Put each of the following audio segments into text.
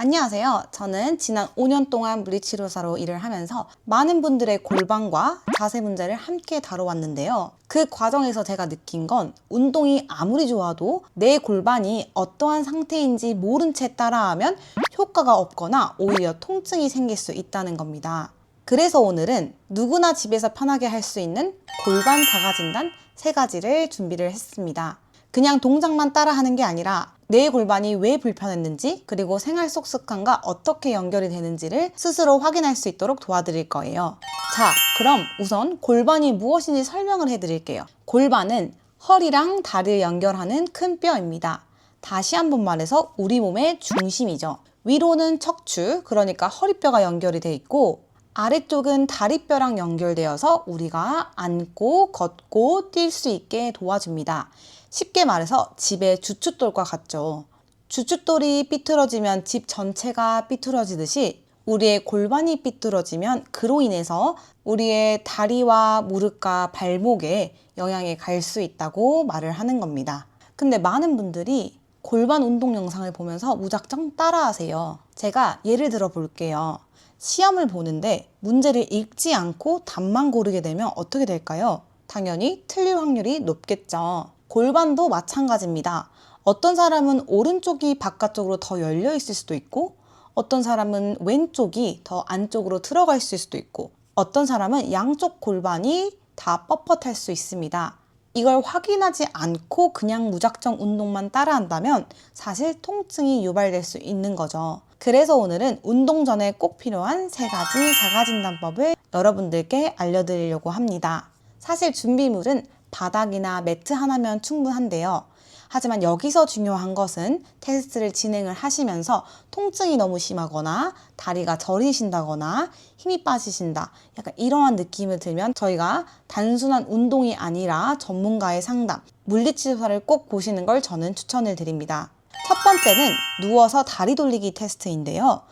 안녕하세요. 저는 지난 5년 동안 물리치료사로 일을 하면서 많은 분들의 골반과 자세 문제를 함께 다뤄왔는데요. 그 과정에서 제가 느낀 건 운동이 아무리 좋아도 내 골반이 어떠한 상태인지 모른 채 따라하면 효과가 없거나 오히려 통증이 생길 수 있다는 겁니다. 그래서 오늘은 누구나 집에서 편하게 할 수 있는 골반 자가 진단 세 가지를 준비를 했습니다. 그냥 동작만 따라하는 게 아니라 내 골반이 왜 불편했는지 그리고 생활 속 습관과 어떻게 연결이 되는지를 스스로 확인할 수 있도록 도와드릴 거예요. 자, 그럼 우선 골반이 무엇인지 설명을 해드릴게요. 골반은 허리랑 다리를 연결하는 큰 뼈입니다. 다시 한번 말해서 우리 몸의 중심이죠. 위로는 척추, 그러니까 허리뼈가 연결이 돼 있고 아래쪽은 다리뼈랑 연결되어서 우리가 앉고 걷고 뛸 수 있게 도와줍니다. 쉽게 말해서 집의 주춧돌과 같죠. 주춧돌이 삐뚤어지면 집 전체가 삐뚤어지듯이 우리의 골반이 삐뚤어지면 그로 인해서 우리의 다리와 무릎과 발목에 영향이 갈 수 있다고 말을 하는 겁니다. 근데 많은 분들이 골반 운동 영상을 보면서 무작정 따라하세요. 제가 예를 들어 볼게요. 시험을 보는데 문제를 읽지 않고 답만 고르게 되면 어떻게 될까요? 당연히 틀릴 확률이 높겠죠. 골반도 마찬가지입니다. 어떤 사람은 오른쪽이 바깥쪽으로 더 열려 있을 수도 있고, 어떤 사람은 왼쪽이 더 안쪽으로 들어가 있을 수도 있고, 어떤 사람은 양쪽 골반이 다 뻣뻣할 수 있습니다. 이걸 확인하지 않고 그냥 무작정 운동만 따라한다면 사실 통증이 유발될 수 있는 거죠. 그래서 오늘은 운동 전에 꼭 필요한 세 가지 자가진단법을 여러분들께 알려드리려고 합니다. 사실 준비물은 바닥이나 매트 하나면 충분한데요. 하지만 여기서 중요한 것은 테스트를 진행을 하시면서 통증이 너무 심하거나 다리가 저리신다거나 힘이 빠지신다. 약간 이러한 느낌을 들면 저희가 단순한 운동이 아니라 전문가의 상담, 물리치료사를 꼭 보시는 걸 저는 추천을 드립니다. 첫 번째는 누워서 다리 돌리기 테스트인데요.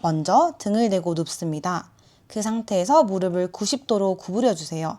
먼저 등을 대고 눕습니다. 그 상태에서 무릎을 90도로 구부려 주세요.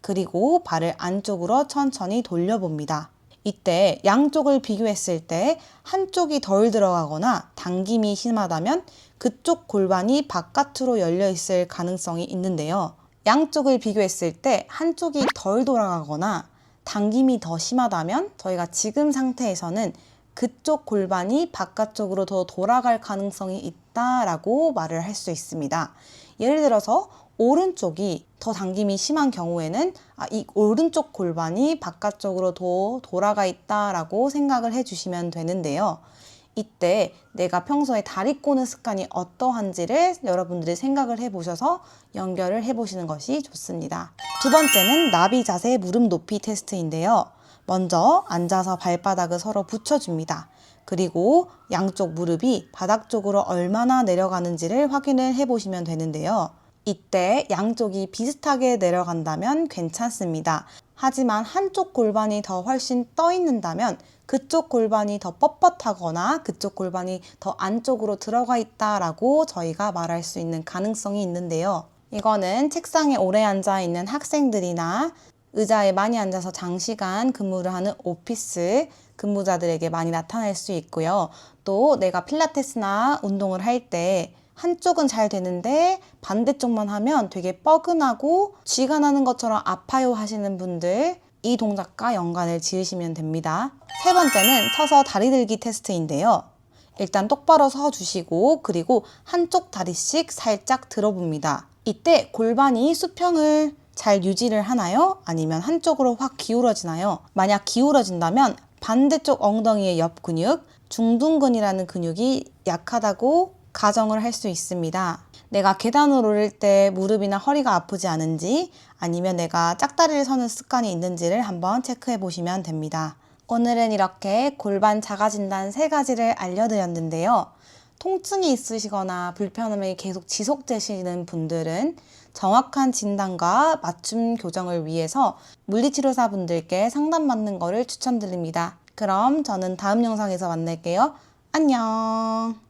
그리고 발을 안쪽으로 천천히 돌려봅니다. 이때 양쪽을 비교했을 때 한쪽이 덜 들어가거나 당김이 심하다면 그쪽 골반이 바깥으로 열려 있을 가능성이 있는데요. 양쪽을 비교했을 때 한쪽이 덜 돌아가거나 당김이 더 심하다면 저희가 지금 상태에서는 그쪽 골반이 바깥쪽으로 더 돌아갈 가능성이 있다라고 말을 할 수 있습니다. 예를 들어서 오른쪽이 더 당김이 심한 경우에는 아, 이 오른쪽 골반이 바깥쪽으로 더 돌아가 있다라고 생각을 해주시면 되는데요. 이때 내가 평소에 다리 꼬는 습관이 어떠한지를 여러분들이 생각을 해보셔서 연결을 해보시는 것이 좋습니다. 두 번째는 나비 자세 무릎 높이 테스트인데요. 먼저 앉아서 발바닥을 서로 붙여줍니다. 그리고 양쪽 무릎이 바닥 쪽으로 얼마나 내려가는지를 확인을 해보시면 되는데요. 이때 양쪽이 비슷하게 내려간다면 괜찮습니다. 하지만 한쪽 골반이 더 훨씬 떠 있는다면 그쪽 골반이 더 뻣뻣하거나 그쪽 골반이 더 안쪽으로 들어가 있다라고 저희가 말할 수 있는 가능성이 있는데요. 이거는 책상에 오래 앉아 있는 학생들이나 의자에 많이 앉아서 장시간 근무를 하는 오피스 근무자들에게 많이 나타날 수 있고요. 또 내가 필라테스나 운동을 할 때 한쪽은 잘 되는데 반대쪽만 하면 되게 뻐근하고 쥐가 나는 것처럼 아파요 하시는 분들 이 동작과 연관을 지으시면 됩니다. 세 번째는 서서 다리 들기 테스트인데요. 일단 똑바로 서 주시고 그리고 한쪽 다리씩 살짝 들어봅니다. 이때 골반이 수평을 잘 유지를 하나요? 아니면 한쪽으로 확 기울어지나요? 만약 기울어진다면 반대쪽 엉덩이의 옆 근육, 중둔근이라는 근육이 약하다고 가정을 할 수 있습니다. 내가 계단을 오를 때 무릎이나 허리가 아프지 않은지 아니면 내가 짝다리를 서는 습관이 있는지를 한번 체크해 보시면 됩니다. 오늘은 이렇게 골반 자가진단 세 가지를 알려드렸는데요. 통증이 있으시거나 불편함이 계속 지속되시는 분들은 정확한 진단과 맞춤 교정을 위해서 물리치료사 분들께 상담받는 것을 추천드립니다. 그럼 저는 다음 영상에서 만날게요. 안녕.